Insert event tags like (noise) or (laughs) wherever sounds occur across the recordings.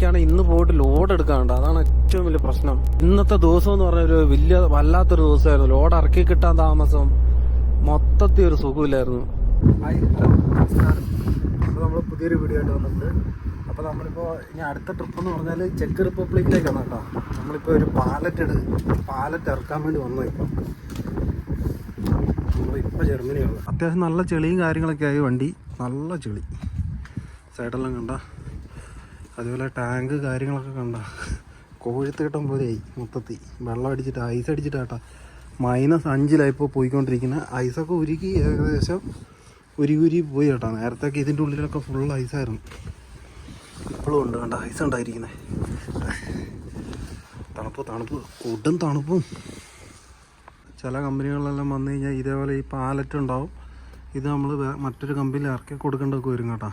എനിക്കാണ് ഇന്ന് പോയിട്ട് ലോഡ് എടുക്കാണ്ട് അതാണ് ഏറ്റവും വലിയ പ്രശ്നം. ഇന്നത്തെ ദിവസം എന്ന് പറഞ്ഞ ഒരു വലിയ വല്ലാത്തൊരു ദിവസമായിരുന്നു ലോഡ് ഇറക്കി കിട്ടാൻ താമസം മൊത്തത്തിൽ ഒരു സുഖമില്ലായിരുന്നു. അപ്പോൾ നമ്മൾ പുതിയൊരു വീഡിയോ ആയിട്ട് വന്നിട്ടുണ്ട്. അപ്പോൾ നമ്മളിപ്പോൾ ഇനി അടുത്ത ട്രിപ്പ് എന്ന് പറഞ്ഞാൽ ചെക്ക് റിപ്പബ്ലിക്കിലേക്കാണ് കേട്ടോ. നമ്മളിപ്പോൾ ഒരു പാലറ്റ് എടു പാലറ്റ് ഇറക്കാൻ വേണ്ടി വന്നു ഇപ്പം. നമ്മളിപ്പോൾ ജർമ്മനിയാണ് അത്യാവശ്യം നല്ല ചെളിയും കാര്യങ്ങളൊക്കെ ആയി വണ്ടി. നല്ല ചെളി. സൈഡെല്ലാം കണ്ട. അതുപോലെ ടാങ്ക് കാര്യങ്ങളൊക്കെ കണ്ട? കോഴിത്തീട്ടം പോലെയായി മൊത്തത്തിൽ വെള്ളം അടിച്ചിട്ട് ഐസ് അടിച്ചിട്ടാട്ടാ. മൈനസ് അഞ്ചിലായി ഇപ്പോൾ പോയിക്കൊണ്ടിരിക്കുന്നത് ഐസൊക്കെ ഉരുക്കി ഏകദേശം ഉരുകി ഉരുകി പോയി കേട്ടോ. നേരത്തെ ഇതിന്റെ ഉള്ളിലൊക്കെ ഫുൾ ഐസായിരുന്നു ഇപ്പോഴും ഉണ്ട് കണ്ട? ഐസ് ഉണ്ടായിരിക്കുന്നത് തണുപ്പ് തണുപ്പ്. കൊടും തണുപ്പും. ചില കമ്പനികളിലെല്ലാം വന്നു കഴിഞ്ഞാൽ ഇതേപോലെ ഈ പാലറ്റ് ഉണ്ടാവും. ഇത് നമ്മൾ മറ്റൊരു കമ്പനിയിൽ ഇറക്കി കൊടുക്കേണ്ടതൊക്കെ വരും കേട്ടോ.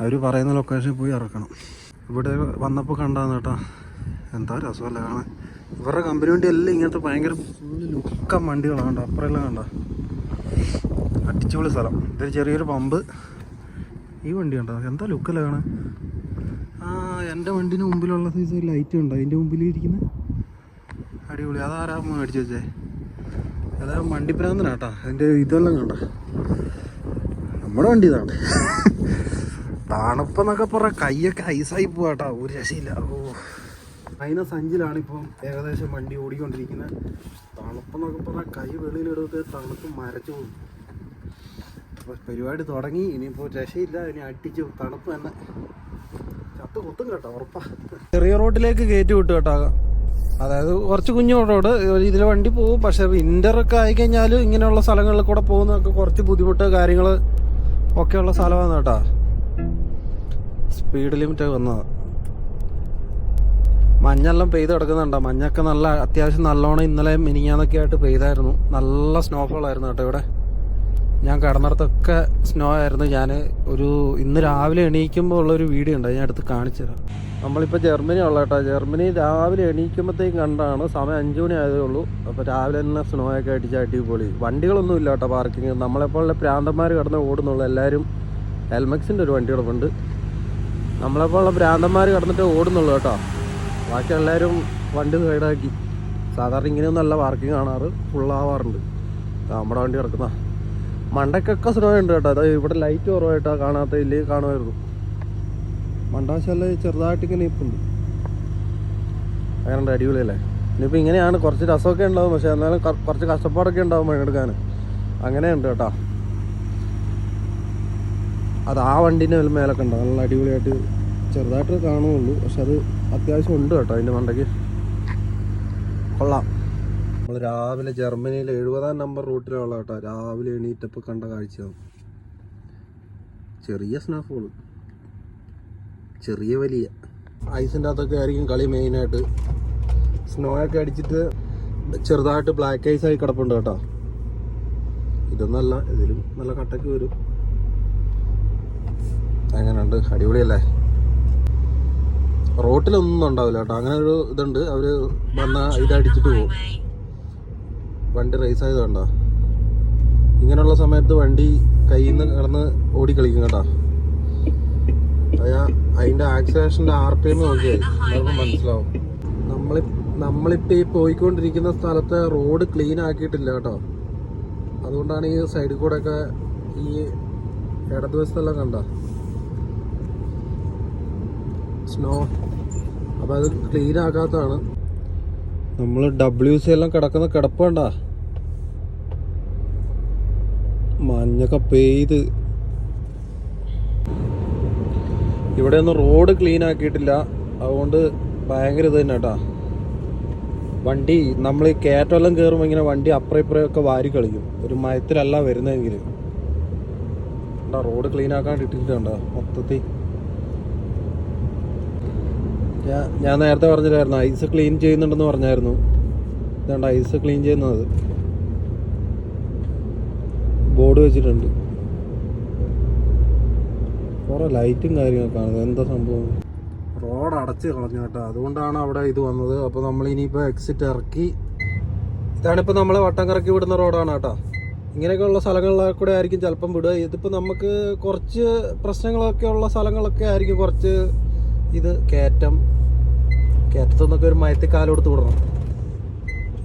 അവർ പറയുന്ന ലൊക്കേഷനിൽ പോയി ഇറക്കണം. ഇവിടെ വന്നപ്പോൾ കണ്ടാന്ന് കേട്ടോ. എന്താ രസമല്ല കാണാൻ. ഇവരുടെ കമ്പനി വണ്ടി എല്ലാം ഇങ്ങനത്തെ ഭയങ്കര ലുക്കം വണ്ടികളാണ് കണ്ടോ. അപ്പുറമെല്ലാം കണ്ട. അടിച്ചുപൊളി സ്ഥലം. ഇതൊരു ചെറിയൊരു പമ്പ് ഈ വണ്ടി കണ്ടോ? എന്താ ലുക്കല്ല കാണാൻ? ആ എന്റെ വണ്ടിന് മുമ്പിലുള്ള സൈസ് ലൈറ്റ് ഉണ്ടോ അതിന്റെ മുമ്പിൽ ഇരിക്കുന്ന അടിപൊളി. അതാരാ മേടിച്ചു വെച്ചേ? അതാ വണ്ടിപ്രാന്തനാട്ടാ അതിന്റെ ഇതെല്ലാം കണ്ട? നമ്മുടെ വണ്ടി ഇതാണ്. തണുപ്പെന്നൊക്കെ പറ കൈയൊക്കെ ഐസായി പോവാട്ടാ ഒരു രക്ഷയില്ല. ഓ. മൈനസ് അഞ്ചിലാണ് ഇപ്പം ഏകദേശം വണ്ടി ഓടിക്കൊണ്ടിരിക്കുന്നത് തണുപ്പെന്നൊക്കെ പറ കൈ വെളിയിലെടുത്ത് തണുപ്പ് മരച്ചു പോകും അപ്പോൾ പരിപാടി തുടങ്ങി. ഇനിയിപ്പോൾ രക്ഷയില്ല. ഇനി അടിച്ച് തണുപ്പ് തന്നെ. ചത്ത് കൊത്തും കേട്ടോ ഉറപ്പാ. ചെറിയ റോഡിലേക്ക് കയറ്റി വിട്ടു കേട്ടോ. അതായത് കുറച്ച് കുഞ്ഞു റോഡ്. ഇതിൽ വണ്ടി പോകും പക്ഷെ വിന്ററൊക്കെ ആയിക്കഴിഞ്ഞാൽ ഇങ്ങനെയുള്ള സ്ഥലങ്ങളിൽ കൂടെ പോകുന്നതൊക്കെ കുറച്ച് ബുദ്ധിമുട്ട് കാര്യങ്ങൾ ഒക്കെയുള്ള സ്ഥലമാണ് കേട്ടോ. സ്പീഡ് ലിമിറ്റ് വന്നത് മഞ്ഞെല്ലാം പെയ്ത് കിടക്കുന്നുണ്ടോ? മഞ്ഞൊക്കെ നല്ല അത്യാവശ്യം നല്ലോണം ഇന്നലെ മിനിങ്ങാന്നൊക്കെ ആയിട്ട് പെയ്തായിരുന്നു. നല്ല സ്നോഫോൾ ആയിരുന്നു കേട്ടോ ഇവിടെ. ഞാൻ കടന്നിടത്തൊക്കെ സ്നോ ആയിരുന്നു. ഞാൻ ഒരു ഇന്ന് രാവിലെ എണീക്കുമ്പോൾ ഉള്ള ഒരു വീഡിയോ ഉണ്ട്. ഞാൻ എടുത്ത് കാണിച്ചു തരാം. നമ്മളിപ്പോൾ ജർമ്മനി ഉള്ള കേട്ടോ. ജർമ്മനി രാവിലെ എണീക്കുമ്പോഴത്തേക്കും കണ്ടാണ്. സമയം അഞ്ച് മണി ആയതേ ഉള്ളൂ. അപ്പോൾ രാവിലെ തന്നെ സ്നോ ഒക്കെ അടിച്ച് അടിപൊളി. വണ്ടികളൊന്നും ഇല്ല കേട്ടോ പാർക്കിങ് നമ്മളെപ്പോലുള്ള പ്രാന്തന്മാർ കിടന്ന് ഓടുന്നുള്ളൂ. എല്ലാവരും എൽമെക്സിന്റെ ഒരു വണ്ടി കിടപ്പുണ്ട്. നമ്മളെപ്പോലുള്ള ഭ്രാന്തന്മാർ കടന്നിട്ട് ഓടുന്നുള്ളൂ കേട്ടോ. ബാക്കി എല്ലാവരും വണ്ടി സൈഡാക്കി. സാധാരണ ഇങ്ങനെയൊന്നും അല്ല പാർക്കിംഗ് കാണാറ് ഫുള്ളാവാറുണ്ട് നമ്മുടെ വണ്ടി കിടക്കുന്ന. മണ്ടക്കൊക്കെ സ്നോ കേട്ടോ. അത് ഇവിടെ ലൈറ്റ് കുറവായിട്ടാ കാണാത്ത ഇല്ലേ കാണുമായിരുന്നു. മണ്ടാശല്ല ചെറുതായിട്ട് ഇങ്ങനെ ഇപ്പുണ്ട് അങ്ങനെ അടിപൊളിയല്ലേ? ഇനിയിപ്പോൾ ഇങ്ങനെയാണ് കുറച്ച് രസമൊക്കെ ഉണ്ടാവും. പക്ഷേ എന്നാലും കുറച്ച് കഷ്ടപ്പാടൊക്കെ ഉണ്ടാവും പണിയെടുക്കാൻ അങ്ങനെയുണ്ട് കേട്ടോ. അത് ആ വണ്ടീന്റെ മേലൊക്കെ ഉണ്ട്. നല്ല അടിപൊളിയായിട്ട് ചെറുതായിട്ട് കാണുന്നുള്ളൂ. പക്ഷെ അത് അത്യാവശ്യം ഉണ്ട് കേട്ടോ അതിന്റെ മണ്ടയ്ക്ക്. കൊള്ളാം. നമ്മൾ രാവിലെ ജർമ്മനിയിൽ എഴുപതാം നമ്പർ റൂട്ടിലുള്ള കേട്ടോ രാവിലെ എണീറ്റപ്പോൾ കണ്ട കാഴ്ചയാണ് ചെറിയ സ്നാഫോൾ ചെറിയ വലിയ. ഐസിന്റെ അകത്തൊക്കെ ആയിരിക്കും കളി മെയിനായിട്ട്. സ്നോ ഒക്കെ അടിച്ചിട്ട് ചെറുതായിട്ട് ബ്ലാക്ക് ഐസായി കിടപ്പുണ്ട് കേട്ടോ. ഇതൊന്നല്ല ഇതിലും നല്ല കട്ടക്ക് വരും. എങ്ങനെയുണ്ട് അടിപൊളിയല്ലേ? റോട്ടിലൊന്നും ഉണ്ടാവില്ല കേട്ടോ. അങ്ങനെ ഒരു ഇതുണ്ട്. അവർ വന്ന ഇതടിച്ചിട്ട് പോകും വണ്ടി റേസ് ആയത് കണ്ടോ? ഇങ്ങനെയുള്ള സമയത്ത് വണ്ടി കയ്യിൽ നിന്ന് കിടന്ന് ഓടിക്കളിക്കും കേട്ടോ. അതാ അതിന്റെ ആക്സിലേഷന്റെ ആർ പി എം നോക്കിയാൽ മനസ്സിലാവും. നമ്മളി നമ്മളിപ്പോൾ ഈ പോയിക്കൊണ്ടിരിക്കുന്ന സ്ഥലത്തെ റോഡ് ക്ലീൻ ആക്കിയിട്ടില്ല കേട്ടോ. അതുകൊണ്ടാണ് ഈ സൈഡിൽ കൂടെ ഒക്കെ ഈ ഇടതുവശത്തെല്ലാം കണ്ട? സ്നോ അപ്പോൾ അത് ക്ലീൻ ആക്കാത്തതാണ്. നമ്മൾ ഡബ്ല്യു സി എല്ലാം കിടക്കുന്ന കിടപ്പണ്ട മഞ്ഞൊക്കെ പെയ്ത്. ഇവിടെ ഒന്നും റോഡ് ക്ലീൻ ആക്കിയിട്ടില്ല. അതുകൊണ്ട് ഭയങ്കര ഇത് തന്നെ കേട്ടാ വണ്ടി നമ്മൾ ഈ കയറ്റമെല്ലാം കയറുമ്പോൾ ഇങ്ങനെ വണ്ടി അപ്പുറം ഇപ്പുറം ഒക്കെ വാരി കളിക്കും. ഒരു മയത്തിലല്ല വരുന്നതെങ്കിൽ റോഡ് ക്ലീൻ ആക്കാൻ ഇട്ടിട്ടുണ്ടോ മൊത്തത്തിൽ ഞാൻ നേരത്തെ പറഞ്ഞില്ലായിരുന്നു ഐസ് ക്ലീൻ ചെയ്യുന്നുണ്ടെന്ന് പറഞ്ഞായിരുന്നു. ഇതാണ്ട് ഐസ് ക്ലീൻ ചെയ്യുന്നത്. ബോർഡ് വെച്ചിട്ടുണ്ട്. കുറേ ലൈറ്റും കാര്യങ്ങളൊക്കെ ആണ് എന്താ സംഭവം? റോഡ് അടച്ച് കളഞ്ഞു കേട്ടോ. അതുകൊണ്ടാണ് അവിടെ ഇത് വന്നത്. അപ്പോൾ നമ്മൾ ഇനിയിപ്പോൾ എക്സിറ്റ് ഇറക്കി. ഇതാണിപ്പോൾ നമ്മൾ വട്ടം കറക്കി വിടുന്ന റോഡാണ് കേട്ടോ. ഇങ്ങനെയൊക്കെയുള്ള സ്ഥലങ്ങളിലെ കൂടെ ആയിരിക്കും ചിലപ്പം വിടുക. ഇതിപ്പോൾ നമുക്ക് കുറച്ച് പ്രശ്നങ്ങളൊക്കെ ഉള്ള സ്ഥലങ്ങളൊക്കെ ആയിരിക്കും കുറച്ച് ഇത് കയറ്റം. കയറ്റത്തു നിന്നൊക്കെ ഒരു മയത്തിൽ കാലെടുത്ത് വിടണം.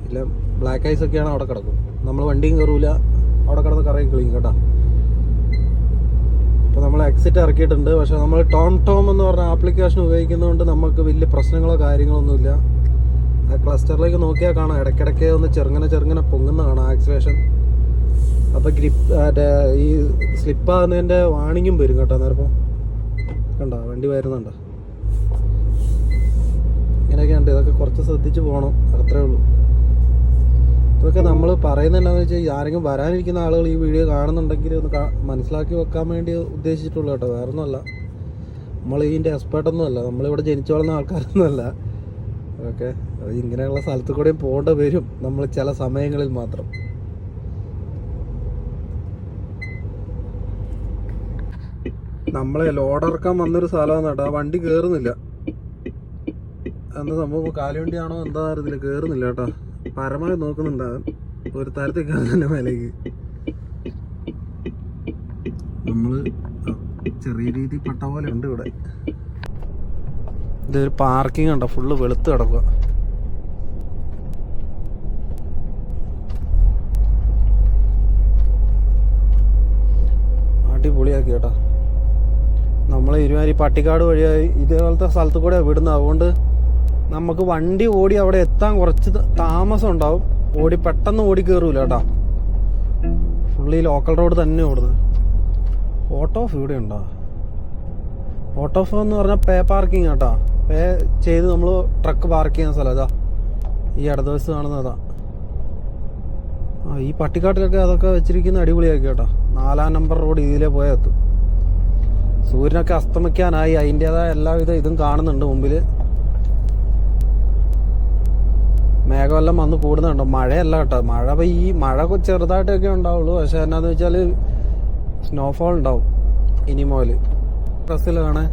ഇല്ല ബ്ലാക്ക് ഐസ് ഒക്കെയാണ് അവിടെ കിടക്കും. നമ്മൾ വണ്ടിയും കയറൂല അവിടെ കിടന്ന് കറങ്ങി കളിക്കും കേട്ടോ. അപ്പോൾ നമ്മൾ എക്സിറ്റ് ഇറക്കിയിട്ടുണ്ട്. പക്ഷേ നമ്മൾ ടോം ടോം എന്ന് പറഞ്ഞ ആപ്ലിക്കേഷൻ ഉപയോഗിക്കുന്നതുകൊണ്ട് നമുക്ക് വലിയ പ്രശ്നങ്ങളോ കാര്യങ്ങളൊന്നുമില്ല ആ ക്ലസ്റ്ററിലേക്ക് നോക്കിയാൽ കാണാം. ഇടയ്ക്കിടയ്ക്ക് ഒന്ന് ചെറുങ്ങനെ ചെറുങ്ങനെ പൊങ്ങുന്ന കാണാം ആക്സിലേഷൻ അപ്പോൾ ഗ്രിപ്പ് മറ്റേ ഈ സ്ലിപ്പാകുന്നതിന്റെ വാണിങ്ങും വരും കേട്ടോ. നേരപ്പം കണ്ടോ? വണ്ടി വരുന്നുണ്ടോ. ഇങ്ങനെയൊക്കെയുണ്ട് ഇതൊക്കെ കുറച്ച് ശ്രദ്ധിച്ച് പോകണം അത്രേ ഉള്ളൂ. ഇതൊക്കെ നമ്മൾ പറയുന്നത് എന്താണെന്ന് വെച്ചാൽ ആരെങ്കിലും വരാനിരിക്കുന്ന ആളുകൾ ഈ വീഡിയോ കാണുന്നുണ്ടെങ്കിൽ ഒന്ന് മനസ്സിലാക്കി വെക്കാൻ വേണ്ടി ഉദ്ദേശിച്ചിട്ടുള്ളൂ കേട്ടോ വേറെ ഒന്നുമല്ല നമ്മൾ ഇതിന്റെ എക്സ്പേർട്ടൊന്നും അല്ല നമ്മളിവിടെ ജനിച്ചു വളർന്ന ആൾക്കാരൊന്നും അല്ല. ഓക്കെ? ഇങ്ങനെയുള്ള സ്ഥലത്ത് കൂടെയും പോകേണ്ടി വരും നമ്മൾ ചില സമയങ്ങളിൽ മാത്രം. നമ്മളെ ലോഡിറക്കാൻ വന്നൊരു സ്ഥലമാണ് കേട്ടോ ആ വണ്ടി കയറുന്നില്ല എന്താ സംഭവം? കാലുവണ്ടിയാണോ എന്താ അറിയത്തില്ല കയറുന്നില്ല കേട്ടോ. പരമായി നോക്കുന്നുണ്ടാകും ഒരു തരത്തിൽ കയറുന്നില്ല മേലേക്ക്. നമ്മൾ ചെറിയ രീതി പെട്ട പോലെ ഉണ്ട് ഇവിടെ. ഇതൊരു പാർക്കിംഗ് ഉണ്ടോ ഫുള്ള് വെളുത്ത് കിടക്കുക. അടിപൊളിയാക്കി കേട്ടോ. നമ്മൾ ഇരുമാരി പട്ടിക്കാട് വഴിയായി ഇതേപോലത്തെ സ്ഥലത്ത് കൂടെ വിടുന്നത്. അതുകൊണ്ട് നമുക്ക് വണ്ടി ഓടി അവിടെ എത്താൻ കുറച്ച് താമസം ഉണ്ടാവും. ഓടി പെട്ടെന്ന് ഓടി കയറൂല കേട്ടാ. ഫുള്ളി ലോക്കൽ റോഡ് തന്നെ ഓടുന്നത്. ഓട്ടോ ഓഫ് ഇവിടെ ഉണ്ടോ? ഓട്ടോ ഓഫ് എന്ന് പറഞ്ഞാൽ പേ പാർക്കിംഗ് കേട്ടാ. പേ ചെയ്ത് നമ്മൾ ട്രക്ക് പാർക്ക് ചെയ്യുന്ന സ്ഥലം അതാ ഈ ഇടതുവശത്ത് കാണുന്നതാ ആ ഈ പട്ടിക്കാട്ടിലൊക്കെ അതൊക്കെ വെച്ചിരിക്കുന്ന അടിപൊളിയാക്കി കേട്ടോ. നാലാം നമ്പർ റോഡ് ഇതിലേ പോയാൽ എത്തും. സൂര്യനൊക്കെ അസ്തമിക്കാനായി. അതിന്റെതായ എല്ലാവിധ ഇതും കാണുന്നുണ്ട് മുമ്പിൽ മേഘമെല്ലാം വന്ന് കൂടുന്നുണ്ടോ. മഴയല്ല കേട്ടോ. മഴ ഈ മഴ ചെറുതായിട്ടൊക്കെ ഉണ്ടാവുള്ളൂ. പക്ഷെ എന്നാന്ന് വെച്ചാൽ സ്നോഫോൾ ഉണ്ടാവും. ഇനി മുതൽ ഡ്രസ്സിലാണ്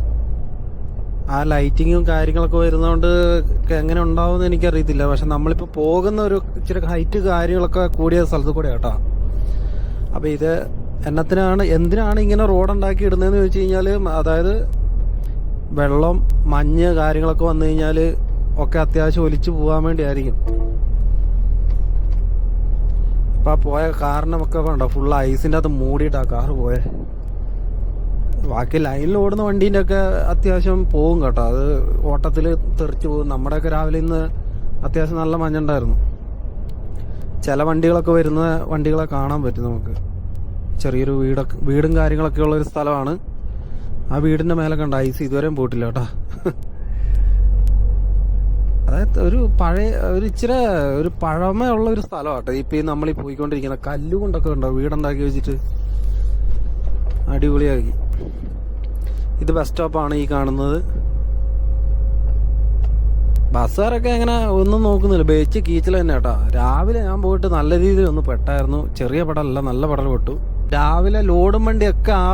ആ ലൈറ്റിങ്ങും കാര്യങ്ങളൊക്കെ വരുന്നതുകൊണ്ട് എങ്ങനെ ഉണ്ടാവുമെന്ന് എനിക്കറിയത്തില്ല. പക്ഷെ നമ്മളിപ്പോൾ പോകുന്ന ഒരു ഇച്ചിരി ഹൈറ്റ് കാര്യങ്ങളൊക്കെ കൂടിയ സ്ഥലത്ത് കൂടെ കേട്ടോ. അപ്പോൾ ഇത് എന്നത്തിനാണ് എന്തിനാണ് ഇങ്ങനെ റോഡ് ഉണ്ടാക്കി ഇടുന്നതെന്ന് ചോദിച്ചു കഴിഞ്ഞാൽ അതായത് വെള്ളം മഞ്ഞ് കാര്യങ്ങളൊക്കെ വന്നു കഴിഞ്ഞാൽ ഒക്കെ അത്യാവശ്യം ഒലിച്ചു പോകാൻ വേണ്ടിയായിരിക്കും. ഇപ്പം ആ പോയ കാറിനൊക്കെ വേണ്ട ഫുൾ ഐസിന്റെ അകത്ത് മൂടിയിട്ടാ കാറ് പോയെ. ബാക്കി ലൈനിൽ ഓടുന്ന വണ്ടീന്റെ ഒക്കെ അത്യാവശ്യം പോകും കേട്ടോ. അത് ഓട്ടത്തിൽ തെറിച്ചു പോകും നമ്മുടെയൊക്കെ രാവിലെ ഇന്ന് അത്യാവശ്യം നല്ല മഞ്ഞുണ്ടായിരുന്നു ചില വണ്ടികളൊക്കെ വരുന്ന വണ്ടികളെ കാണാൻ പറ്റും നമുക്ക്. ചെറിയൊരു വീടൊക്കെ വീടും കാര്യങ്ങളൊക്കെ ഉള്ളൊരു സ്ഥലമാണ്. ആ വീടിന്റെ മേലെ കണ്ട? ഐസ് ഇതുവരെയും പോയിട്ടില്ല കേട്ടോ. അതായത് ഒരു പഴയ ഒരു ഇച്ചിരി ഒരു പഴമയുള്ള ഒരു സ്ഥലമാട്ടെ. ഇപ്പൊ ഈ നമ്മൾ ഈ പോയിക്കൊണ്ടിരിക്കുന്ന കല്ലുകൊണ്ടൊക്കെ ഉണ്ടോ വീടുണ്ടാക്കി വെച്ചിട്ട്? അടിപൊളിയാക്കി. ഇത് ബസ് സ്റ്റോപ്പാണ് ഈ കാണുന്നത്. ബസ്സുകാരൊക്കെ അങ്ങനെ ഒന്നും നോക്കുന്നില്ല. ബേച്ച് കീച്ചിൽ തന്നെ കേട്ടോ രാവിലെ ഞാൻ പോയിട്ട് നല്ല രീതിയിൽ ഒന്ന് പെട്ടായിരുന്നു. ചെറിയ പടലല്ല നല്ല പടൽ പെട്ടു. രാവിലെ ലോഡും വണ്ടിയൊക്കെ ആ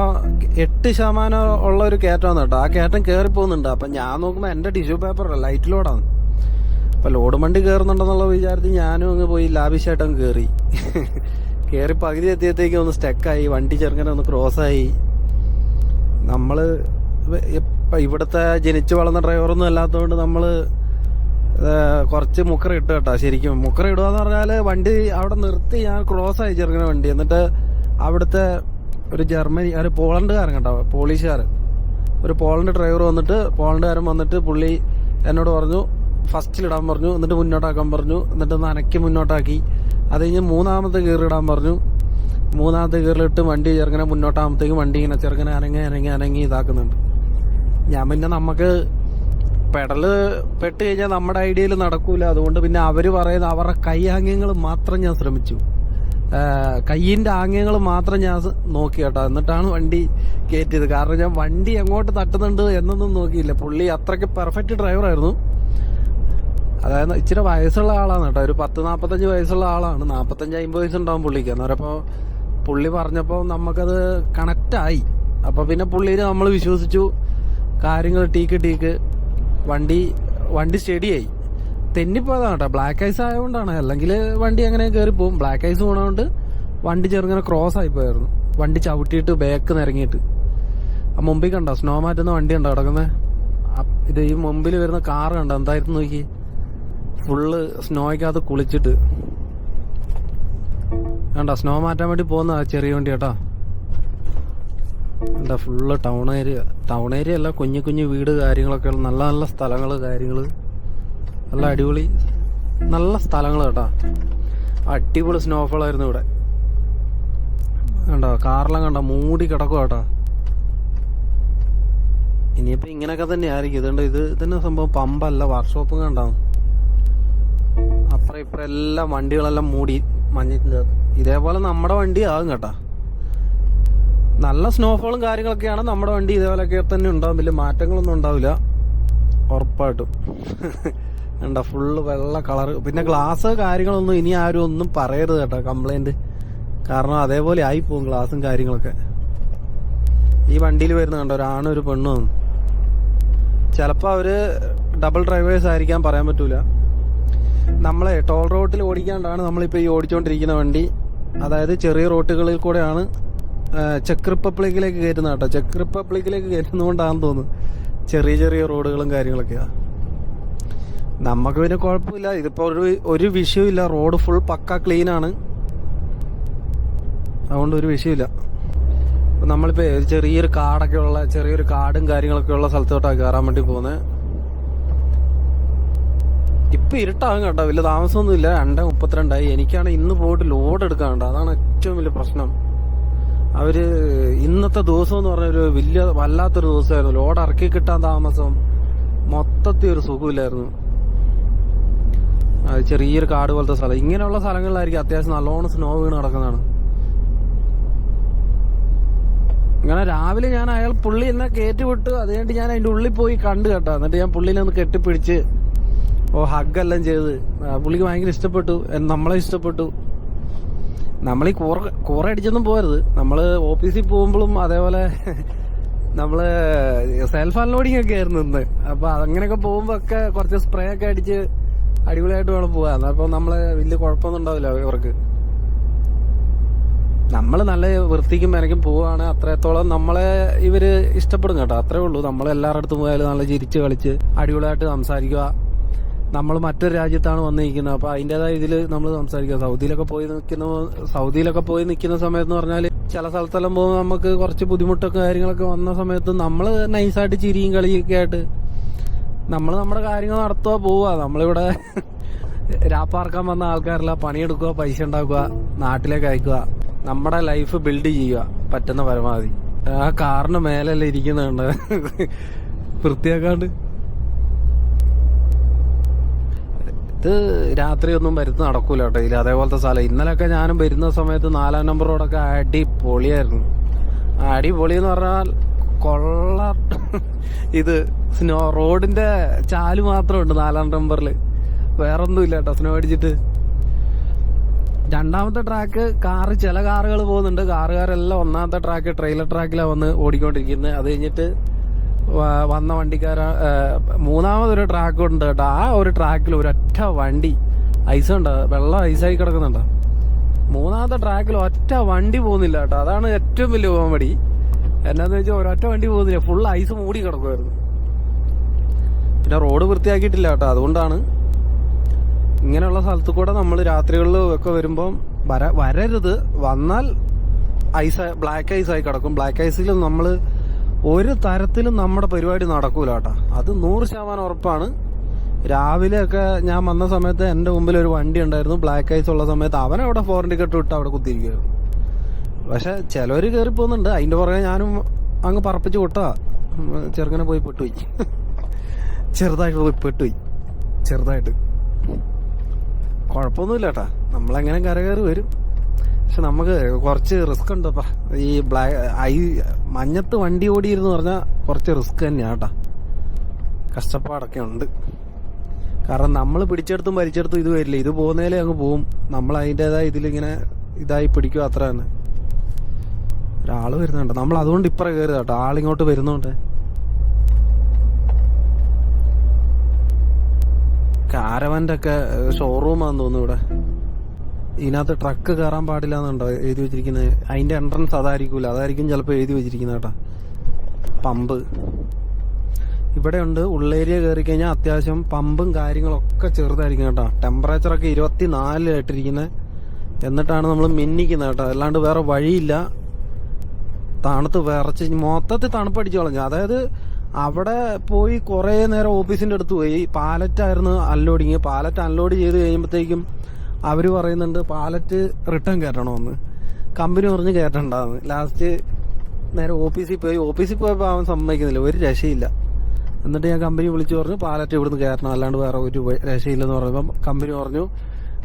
എട്ട് ശതമാനം ഉള്ള ഒരു കയറ്റമാണ് കേട്ടോ. ആ കയറ്റം കയറി പോകുന്നുണ്ട് അപ്പം ഞാൻ നോക്കുമ്പോൾ എന്റെ ടിഷ്യൂ പേപ്പർ ലൈറ്റ് ലോഡാണ്. അപ്പം ലോഡ് വണ്ടി കയറുന്നുണ്ടെന്നുള്ള വിചാരത്തിൽ ഞാനും അങ്ങ് പോയി ലാവിഷായിട്ട് അങ്ങ് കയറി കയറി പകുതി എത്തിയത്തേക്ക് ഒന്ന് സ്റ്റക്കായി വണ്ടി ചെറുങ്ങനെ ഒന്ന് ക്രോസായി. നമ്മൾ ഇവിടുത്തെ ജനിച്ചു വളർന്ന ഡ്രൈവറൊന്നും അല്ലാത്തതുകൊണ്ട് നമ്മൾ കുറച്ച് മുക്കറ ഇട്ട് കേട്ടോ ശരിക്കും. മുക്കറ ഇടുക എന്ന് പറഞ്ഞാൽ വണ്ടി അവിടെ നിർത്തി ഞാൻ ക്രോസ് ആയി ചെറുങ്ങനെ വണ്ടി. എന്നിട്ട് അവിടുത്തെ ഒരു ജർമ്മനി ഒരു പോളണ്ടുകാരൻ കേട്ടോ പോളീഷുകാരൻ. ഒരു പോളണ്ട് ഡ്രൈവർ വന്നിട്ട് പോളണ്ടുകാരൻ വന്നിട്ട് പുള്ളി എന്നോട് പറഞ്ഞു ഫസ്റ്റിലിടാൻ പറഞ്ഞു എന്നിട്ട് മുന്നോട്ടാക്കാൻ പറഞ്ഞു എന്നിട്ട് നനയ്ക്ക് മുന്നോട്ടാക്കി. അത് കഴിഞ്ഞ് മൂന്നാമത്തെ ഗിയറിടാൻ പറഞ്ഞു. മൂന്നാമത്തെ ഗിയറിലിട്ട് വണ്ടി ചെറുങ്ങനെ മുന്നോട്ടാകുമ്പോഴത്തേക്ക് വണ്ടി ഇങ്ങനെ ചെറുങ്ങനെ അനങ്ങി അനങ്ങി അനങ്ങി ഇതാക്കുന്നുണ്ട്. ഞാൻ പിന്നെ നമുക്ക് പെടൽ പെട്ട് കഴിഞ്ഞാൽ നമ്മുടെ ഐഡിയയിൽ നടക്കൂല. അതുകൊണ്ട് പിന്നെ അവർ പറയുന്ന അവരുടെ കൈ ആംഗ്യങ്ങൾ മാത്രം ഞാൻ ശ്രമിച്ചു. കയ്യിന്റെ ആംഗ്യങ്ങൾ മാത്രം ഞാൻ നോക്കി കേട്ടോ. എന്നിട്ടാണ് വണ്ടി കയറ്റിയത് കാരണം ഞാൻ വണ്ടി എങ്ങോട്ട് തട്ടുന്നുണ്ട് എന്നൊന്നും നോക്കിയില്ല. പുള്ളി അത്രയ്ക്ക് പെർഫെക്റ്റ് ഡ്രൈവറായിരുന്നു അതായത് ഇച്ചിരി വയസ്സുള്ള ആളാണ് കേട്ടോ. ഒരു പത്ത് നാൽപ്പത്തഞ്ച് വയസ്സുള്ള ആളാണ്. നാൽപ്പത്തഞ്ച് അമ്പത് വയസ്സുണ്ടാവും പുള്ളിക്ക്. പറയുമ്പോൾ പുള്ളി പറഞ്ഞപ്പോൾ നമുക്കത് കണക്റ്റായി അപ്പോൾ പിന്നെ പുള്ളിയിൽ നമ്മൾ വിശ്വസിച്ചു. കാര്യങ്ങൾ ടീക്ക് ടീക്ക്. വണ്ടി വണ്ടി സ്റ്റഡിയായി തെന്നിപ്പോയതാണ് കേട്ടോ. ബ്ലാക്ക് ഐസ് ആയതുകൊണ്ടാണ് അല്ലെങ്കിൽ വണ്ടി അങ്ങനെ കയറി പോകും ബ്ലാക്ക് ഐസ് പോണതുകൊണ്ട് വണ്ടി ചെറുങ്ങനെ ക്രോസ് ആയി പോയായിരുന്നു. വണ്ടി ചവിട്ടിയിട്ട് ബാക്ക് നിരങ്ങിയിട്ട് ആ മുമ്പിൽ കണ്ടോ? സ്നോ മാറ്റുന്ന വണ്ടി ഉണ്ടോ കിടക്കുന്നത് ഇത് ഈ മുമ്പിൽ വരുന്ന കാർ കണ്ടോ? എന്തായിരുന്നു നോക്കി ഫുള്ള് സ്നോയ്ക്കകത്ത് കുളിച്ചിട്ട്. വേണ്ട സ്നോ മാറ്റാൻ വേണ്ടി പോകുന്ന ചെറിയ വണ്ടി കേട്ടോ. എന്താ full town area. Town area അല്ല കുഞ്ഞു കുഞ്ഞു വീട് കാര്യങ്ങളൊക്കെ നല്ല നല്ല സ്ഥലങ്ങൾ കാര്യങ്ങൾ നല്ല അടിപൊളി നല്ല സ്ഥലങ്ങൾ കേട്ടോ. അടിപൊളി സ്നോഫോൾ ആയിരുന്നു ഇവിടെ. കണ്ടോ കാറെല്ലാം കണ്ടോ മൂടി കിടക്കുക കേട്ടോ. ഇനിയിപ്പോ ഇങ്ങനെയൊക്കെ തന്നെ ആയിരിക്കും കണ്ടോ ഇത് തന്നെ സംഭവം പമ്പല്ല വർക്ക്ഷോപ്പും കണ്ടാവും അപ്പുറം ഇപ്പുറം എല്ലാം വണ്ടികളെല്ലാം മൂടി മഞ്ഞിന്റെ ഇതേപോലെ നമ്മുടെ വണ്ടി ആകും കേട്ടാ. നല്ല സ്നോഫോളും കാര്യങ്ങളൊക്കെയാണ് നമ്മുടെ വണ്ടി ഇതേപോലെയൊക്കെ തന്നെ ഉണ്ടാവും. വലിയ മാറ്റങ്ങളൊന്നും ഉണ്ടാവില്ല. ഉറപ്പായിട്ടും. എന്താ ഫുള്ള് വെള്ള കളർ പിന്നെ ഗ്ലാസ് കാര്യങ്ങളൊന്നും ഇനി ആരും ഒന്നും പറയരുത് കേട്ടോ കംപ്ലൈന്റ് കാരണം അതേപോലെ ആയി പോകും ഗ്ലാസും കാര്യങ്ങളൊക്കെ. ഈ വണ്ടിയിൽ വരുന്ന കണ്ടോ ഒരാണും ഒരു പെണ്ണും. ചിലപ്പോൾ അവർ ഡബിൾ ഡ്രൈവേഴ്സ് ആയിരിക്കാൻ പറയാൻ പറ്റൂല. നമ്മളെ ടോൾ റോട്ടിൽ ഓടിക്കാണ്ടാണ് നമ്മളിപ്പോൾ ഈ ഓടിച്ചുകൊണ്ടിരിക്കുന്ന വണ്ടി. അതായത് ചെറിയ റോട്ടുകളിൽ കൂടെയാണ് ചെക്ക് റിപ്പബ്ലിക്കിലേക്ക് കയറ്റുന്ന കേട്ടോ. ചെക്ക് റിപ്പബ്ലിക്കിലേക്ക് കയറ്റുന്നതുകൊണ്ടാണെന്ന് തോന്നുന്നു. ചെറിയ ചെറിയ റോഡുകളും കാര്യങ്ങളൊക്കെയാണ് നമുക്ക് പിന്നെ കുഴപ്പമില്ല. ഇതിപ്പോൾ ഒരു ഒരു വിഷയമില്ല റോഡ് ഫുൾ പക്ക ക്ലീൻ ആണ്. അതുകൊണ്ട് ഒരു വിഷയമില്ല നമ്മളിപ്പോൾ ചെറിയൊരു കാടൊക്കെ ഉള്ള ചെറിയൊരു കാടും കാര്യങ്ങളൊക്കെ ഉള്ള സ്ഥലത്തോട്ടാണ് കയറാൻ വേണ്ടി പോകുന്നത്. ഇപ്പൊ ഇരുട്ടാകും കേട്ടോ. വലിയ താമസമൊന്നുമില്ല. രണ്ട് മുപ്പത്തിരണ്ടായി. എനിക്കാണ് ഇന്ന് പോയിട്ട് ലോഡ് എടുക്കാനുണ്ട് അതാണ് ഏറ്റവും വലിയ പ്രശ്നം. അവർ ഇന്നത്തെ ദിവസം എന്ന് പറഞ്ഞ ഒരു വലിയ വല്ലാത്തൊരു ദിവസമായിരുന്നു. ലോഡ് ഇറക്കി കിട്ടാൻ താമസം മൊത്തത്തിൽ ഒരു സുഖമില്ലായിരുന്നു. ചെറിയൊരു കാട് പോലത്തെ സ്ഥലം. ഇങ്ങനെയുള്ള സ്ഥലങ്ങളിലായിരിക്കും അത്യാവശ്യം നല്ലോണം സ്നോ വീണ് കിടക്കുന്നതാണ്. ഇങ്ങനെ രാവിലെ ഞാൻ അയാൾ പുള്ളി എന്നെ കയറ്റി വിട്ടു അത് കഴിഞ്ഞിട്ട് ഞാൻ അതിന്റെ ഉള്ളിൽ പോയി കണ്ടു കേട്ടോ. എന്നിട്ട് ഞാൻ പുള്ളിനെ ഒന്ന് കെട്ടിപ്പിടിച്ച് ഓ ഹഗ്ഗെല്ലാം ചെയ്ത്. പുള്ളിക്ക് ഭയങ്കര ഇഷ്ടപ്പെട്ടു. നമ്മളെ ഇഷ്ടപ്പെട്ടു. നമ്മൾ ഈ കൂറ കൂറ അടിച്ചൊന്നും പോരുത് നമ്മൾ ഓഫീസിൽ പോകുമ്പോഴും അതേപോലെ (laughs) നമ്മൾ സെൽഫ് അൺലോഡിങ് ഒക്കെ ആയിരുന്നു ഇന്ന്. അപ്പൊ അങ്ങനെയൊക്കെ പോകുമ്പോ ഒക്കെ കുറച്ച് സ്പ്രേ ഒക്കെ അടിച്ച് അടിപൊളിയായിട്ട് വേണം പോകാൻ അപ്പൊ നമ്മൾ വലിയ കുഴപ്പമൊന്നും ഉണ്ടാവില്ല ഇവർക്ക്. നമ്മൾ നല്ല വൃത്തിക്കും മെനക്കും പോവാണ്. അത്രത്തോളം നമ്മളെ ഇവർ ഇഷ്ടപ്പെടും കേട്ടോ. അത്രേ ഉള്ളൂ. നമ്മൾ എല്ലാവരുടെ അടുത്തും പോയാലും നല്ല ചിരിച്ച് കളിച്ച് അടിപൊളിയായിട്ട് സംസാരിക്കുക. നമ്മൾ മറ്റൊരു രാജ്യത്താണ് വന്നിരിക്കുന്നത്. അപ്പൊ അതിന്റേതായ ഇതിൽ നമ്മൾ സംസാരിക്കുക സൗദിയിലൊക്കെ പോയി നിൽക്കുന്ന സൗദിയിലൊക്കെ പോയി നിൽക്കുന്ന സമയത്ത് എന്ന് പറഞ്ഞാൽ ചില സ്ഥലത്തെല്ലാം പോകുമ്പോൾ നമുക്ക് കുറച്ച് ബുദ്ധിമുട്ടൊക്കെ കാര്യങ്ങളൊക്കെ വന്ന സമയത്ത് നമ്മൾ നൈസായിട്ട് ചിരിയും കളിയൊക്കെ ആയിട്ട് നമ്മൾ നമ്മുടെ കാര്യങ്ങൾ നടത്തുക പോവുക. നമ്മളിവിടെ (laughs) രാപ്പാർക്കാൻ വന്ന ആൾക്കാരല്ല. പണിയെടുക്കുക പൈസ ഉണ്ടാക്കുക നാട്ടിലേക്ക് അയക്കുക. നമ്മുടെ ലൈഫ് ബിൽഡ് ചെയ്യുക. പറ്റുന്ന പരമാവധി. ആ കാറിന് മേലല്ലേ ഇരിക്കുന്നുണ്ട്. വൃത്തിയാക്കാണ്ട്. ഇത് രാത്രി ഒന്നും വരുന്ന നടക്കൂല കേട്ടോ. ഇതിൽ അതേപോലത്തെ സ്ഥലം. ഇന്നലെയൊക്കെ ഞാനും വരുന്ന സമയത്ത് നാലാം നമ്പർ റോഡൊക്കെ അടിപൊളിയായിരുന്നു. അടിപൊളി എന്ന് പറഞ്ഞാൽ കൊള്ള (laughs) ഇത് സ്നോ റോഡിന്റെ ചാൽ മാത്രമുണ്ട് നാലാം നമ്പറിൽ വേറൊന്നുമില്ല കേട്ടോ സ്നോ അടിച്ചിട്ട്. രണ്ടാമത്തെ ട്രാക്ക് കാറ് ചില കാറുകൾ പോകുന്നുണ്ട്. കാറുകാരെല്ലാം ഒന്നാമത്തെ ട്രാക്ക് ട്രെയിലർ ട്രാക്കിലാണ് വന്ന് ഓടിക്കൊണ്ടിരിക്കുന്നത്. അത് കഴിഞ്ഞിട്ട് വന്ന വണ്ടിക്കാര മൂന്നാമതൊരു ട്രാക്ക് ഉണ്ട് കേട്ടോ. ആ ഒരു ട്രാക്കിൽ ഒരൊറ്റ വണ്ടി ഐസ് ഉണ്ട് വെള്ളം ഐസായി കിടക്കുന്നുണ്ട്? മൂന്നാമത്തെ ട്രാക്കിൽ ഒറ്റ വണ്ടി പോകുന്നില്ല കേട്ടോ. അതാണ് ഏറ്റവും വലിയ കോമഡി എന്നാന്ന് വെച്ചാൽ ഒരൊറ്റ വണ്ടി പോകുന്നില്ല. ഫുൾ ഐസ് മൂടി കിടക്കുമായിരുന്നു പിന്നെ റോഡ് വൃത്തിയാക്കിയിട്ടില്ല കേട്ടോ. അതുകൊണ്ടാണ് ഇങ്ങനെയുള്ള സ്ഥലത്ത് കൂടെ നമ്മൾ രാത്രികളിൽ ഒക്കെ വരുമ്പം വര വരരുത്. വന്നാൽ ഐസ് ബ്ലാക്ക് ഐസ് ആയി കിടക്കും. ബ്ലാക്ക് ഐസിൽ നമ്മൾ ഒരു തരത്തിലും നമ്മുടെ പരിപാടി നടക്കൂല കേട്ടോ അത് നൂറ് ശതമാനം ഉറപ്പാണ്. രാവിലെ ഒക്കെ ഞാൻ വന്ന സമയത്ത് എന്റെ മുമ്പിൽ ഒരു വണ്ടി ഉണ്ടായിരുന്നു. ബ്ലാക്ക് ഐസ് ഉള്ള സമയത്ത് അവൻ അവിടെ ഫോറിൻ ടിക്കറ്റ് ഇട്ട് അവിടെ കുത്തിയിരിക്കുകയായിരുന്നു പക്ഷെ ചിലവർ കയറി പോകുന്നുണ്ട്. അതിന്റെ പുറകെ ഞാനും അങ്ങ് പറപ്പിച്ച് വിട്ടാ ചെറുങ്ങനെ പോയി പെട്ടുപോയി. ചെറുതായിട്ട് പോയി പെട്ടുപോയി. ചെറുതായിട്ട്. കുഴപ്പമൊന്നുമില്ല കേട്ടാ നമ്മളെങ്ങനെ കരകയറി വരും? പക്ഷെ നമുക്ക് കുറച്ച് റിസ്ക് ഉണ്ടപ്പാ ഈ ബ്ലാക്ക് ഐ മഞ്ഞത്ത് വണ്ടി ഓടിയിരുന്നു പറഞ്ഞാൽ കുറച്ച് റിസ്ക് തന്നെയാണ് കേട്ടാ കഷ്ടപ്പാടൊക്കെ ഉണ്ട്. കാരണം നമ്മൾ പിടിച്ചെടുത്തും വലിച്ചെടുത്തും ഇത് വരില്ല. ഇത് പോകുന്നതിലേ അങ്ങ് പോവും. നമ്മൾ അതിന്റെതായ ഇതിലിങ്ങനെ ഇതായി പിടിക്കും അത്ര തന്നെ. ഒരാൾ വരുന്നുണ്ട്. നമ്മൾ അതുകൊണ്ട് ഇപ്പറ കയറുക കേട്ടോ ആളിങ്ങോട്ട് വരുന്നുണ്ട്. കാരവന്റെ ഒക്കെ ഷോറൂമാന്ന് തോന്നുന്നു ഇവിടെ. ഇതിനകത്ത് ട്രക്ക് കയറാൻ പാടില്ല എന്നുണ്ടോ? എഴുതി വെച്ചിരിക്കുന്നത്. അതിന്റെ എൻട്രൻസ് അതായിരിക്കൂല. അതായിരിക്കും ചിലപ്പോൾ എഴുതി വെച്ചിരിക്കുന്നത് കേട്ടാ. പമ്പ്. ഇവിടെ ഉണ്ട് ഉള്ളേരിയ കയറി കഴിഞ്ഞാൽ അത്യാവശ്യം പമ്പും കാര്യങ്ങളൊക്കെ ചെറുതായിരിക്കും കേട്ടോ. ടെമ്പറേച്ചറൊക്കെ ഇരുപത്തിനാല് ആയിട്ടിരിക്കുന്നത് എന്നിട്ടാണ് നമ്മൾ മിന്നിക്കുന്നത് കേട്ടോ. അല്ലാണ്ട് വേറെ വഴിയില്ല. തണുത്ത് വിറച്ച് മൊത്തത്തിൽ തണുപ്പടിച്ചു കളഞ്ഞു അതായത് അവിടെ പോയി കുറേ നേരം ഓഫീസിന്റെ അടുത്ത് പോയി. പാലറ്റായിരുന്നു അൺലോഡിങ് പാലറ്റ് അൺലോഡ് ചെയ്ത് കഴിയുമ്പോഴത്തേക്കും അവർ പറയുന്നുണ്ട് പാലറ്റ് റിട്ടേൺ കയറ്റണമെന്ന്. കമ്പനി പറഞ്ഞ് കയറ്റണ്ടെന്ന്. ലാസ്റ്റ് നേരെ ഓഫീസിൽ പോയി. ഓഫീസിൽ പോയപ്പോൾ അവൻ സമ്മതിക്കുന്നില്ല. ഒരു രക്ഷയില്ല. എന്നിട്ട് ഞാൻ കമ്പനി വിളിച്ചു പറഞ്ഞു പാലറ്റ് ഇവിടുന്ന് കയറണം. അല്ലാണ്ട് വേറെ ഒരു രക്ഷയില്ലെന്ന് പറഞ്ഞപ്പം കമ്പനി പറഞ്ഞു